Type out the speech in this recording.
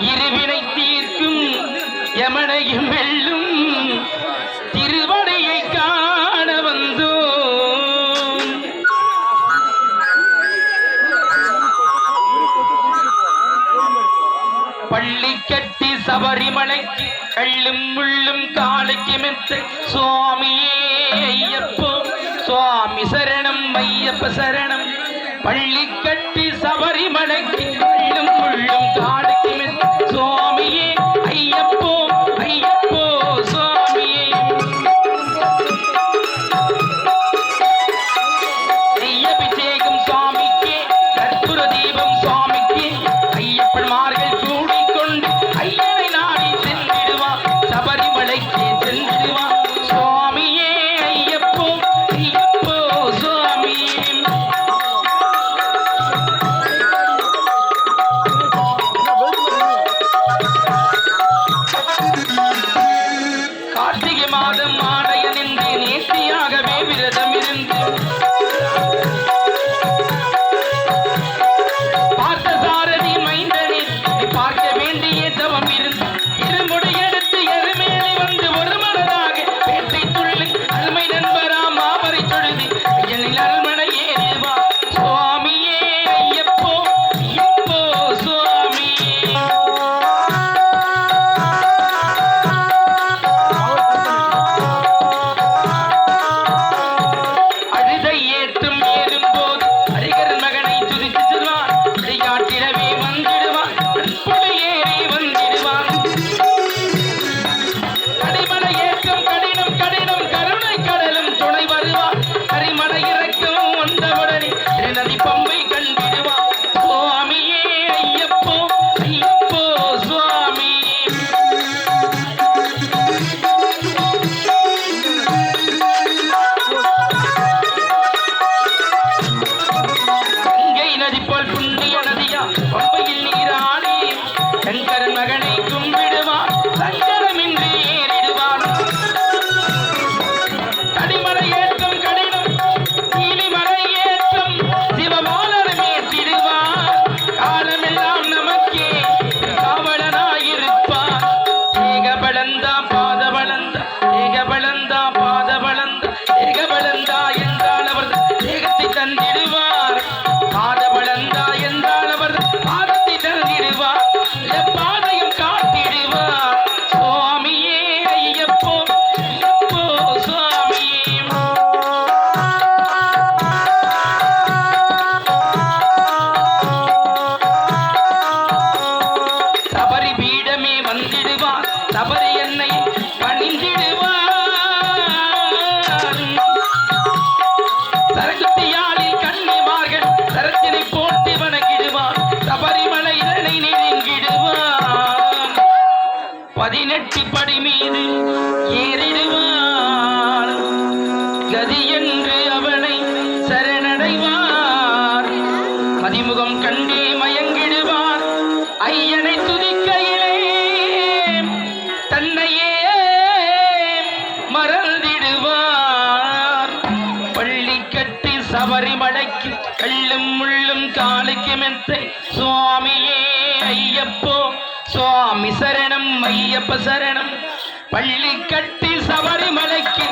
இருவினை தீர்க்கும் யமனையும் வெல்லும். திருவடையை காண வந்தோம். பள்ளி கட்டி சபரிமலைக்கு கள்ளும் முள்ளும் காலைக்கு மெத்த. சுவாமியே ஐயப்போ சுவாமி சரணம் ஐயப்ப சரணம். பள்ளி கட்டி சபரிமலைக்கு சங்கர மகன் கதி என்று அவனை சரணடைவார். மதிமுகம் கண்டே மயங்கிடுவார். ஐயனை துதிக்கையிலே தன்னையே மறந்திடுவார். பள்ளி கட்டி சபரிமலைக்கு கள்ளும் முள்ளும் காலுக்கு மெத்தை சுவாமியே ஐயப்போ சுவாமி சரணம் ஐயப்ப சரணம். பள்ளி கட்டி சபரிமலைக்கு